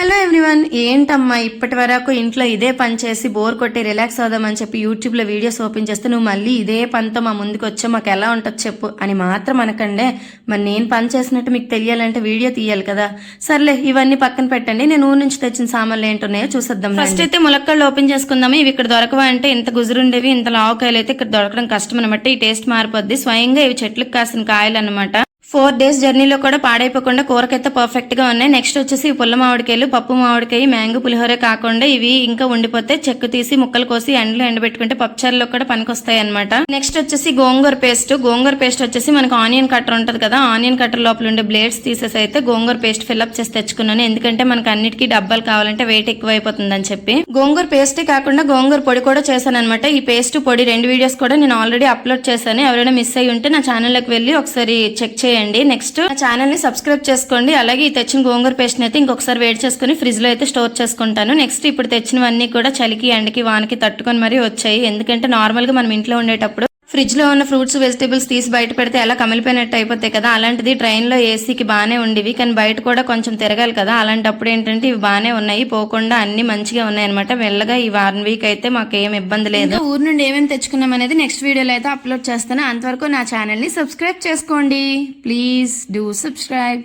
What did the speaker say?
Hello everyone ఏంటమ్మా ఇప్పటి వరకు ఇంట్లో ఇదే పని చేసి బోర్ కొట్టి రిలాక్స్ అవుదామని చెప్పి యూట్యూబ్లో వీడియోస్ ఓపెన్ చేస్తే నువ్వు మళ్ళీ ఇదే పనితో మా ముందుకు వచ్చా మాకు ఎలా ఉంటుంది చెప్పు అని మాత్రం అనకండే. మరి నేను పని చేసినట్టు మీకు తెలియాలంటే వీడియో తీయాలి కదా. సర్లే ఇవన్నీ పక్కన పెట్టండి. నేను ఊరి నుంచి తెచ్చిన సామాన్లు ఏంటున్నాయో చూసేద్దాం ఫస్ట్ అయితే ములక్కళ్ళు ఓపెన్ చేసుకుందాము. ఇవి ఇక్కడ దొరకవా అంటే ఇంత గుజురుండేవి ఇంత లావకాయలు అయితే ఇక్కడ దొరకడం కష్టం అనమాట ఈ టేస్ట్ మారిపోద్ది. స్వయంగా ఇవి చెట్లకు కాసిన కాయలు అనమాట ఫోర్ డేస్ జర్నీలో కూడా పాడైపోకుండా కూరకైతే పర్ఫెక్ట్గా ఉన్నాయి. నెక్స్ట్ వచ్చేసి పుల్ల మామిడికాయలు పప్పు మామిడికాయ మ్యాంగో పులిహోర కాకుండా ఇవి ఇంకా ఉండిపోతే చెక్కు తీసి ముక్కలు కోసి ఎండలో ఎండబెట్టుకుంటే పప్పుచారులో కూడా పనికొస్తాయి అనమాట నెక్స్ట్ వచ్చేసి గోంగూర పేస్ట్. గోంగూర పేస్ట్ వచ్చేసి మనకు ఆనియన్ కట్టర్ ఉంటుంది కదా ఆనియన్ కట్టర్ లోపల ఉండే బ్లేడ్స్ తీసేసి అయితే గోంగూర పేస్ట్ ఫిల్అప్ చేసి తెచ్చుకున్నాను. ఎందుకంటే మనకు అన్నిటికీ డబ్బాలు కావాలంటే వెయిట్ ఎక్కువ అయిపోతుంది అని చెప్పి. గోంగూర పేస్టే కాకుండా గోంగూర పొడి కూడా చేశాను అనమాట ఈ పేస్ట్ పొడి రెండు వీడియోస్ కూడా నేను ఆల్రెడీ అప్లోడ్ చేశాను. ఎవరైనా మిస్ అయ్యి ఉంటే నా ఛానల్లోకి వెళ్ళి ఒకసారి చెక్ చేయండి. నెక్స్ట్ నా ఛానల్ని సబ్స్క్రైబ్ చేసుకోండి. అలాగే ఈ తెచ్చిన గోంగూర పేస్ట్ అయితే ఇంకొకసారి వేడి చేసుకుని ఫ్రిడ్జ్లో అయితే స్టోర్ చేసుకుంటాను. నెక్స్ట్ ఇప్పుడు తెచ్చినవన్నీ కూడా చలికి ఎండకి వానకి తట్టుకొని మరీ వచ్చాయి. ఎందుకంటే నార్మల్గా మనం ఇంట్లో ఉండేటప్పుడు ఫ్రిడ్జ్లో ఉన్న ఫ్రూట్స్ వెజిటేబుల్స్ తీసి బయట పెడితే ఎలా కమిలిపోయినట్టు అయిపోతాయి కదా అలాంటిది ట్రైన్లో ఏసీకి బాగానే ఉండేవి. కానీ బయట కూడా కొంచెం తిరగాలి కదా అలాంటప్పుడు ఏంటంటే ఇవి బాగానే ఉన్నాయి. పోకుండా అన్ని మంచిగా ఉన్నాయి అనమాట మెల్లగా ఈ వన్ వీక్ అయితే మాకు ఏం ఇబ్బంది లేదు. ఊరు నుండి ఏమేమి తెచ్చుకున్నాం అనేది నెక్స్ట్ వీడియోలో అయితే అప్లోడ్ చేస్తాను. అంతవరకు నా ఛానల్ని సబ్స్క్రైబ్ చేసుకోండి. Please do subscribe.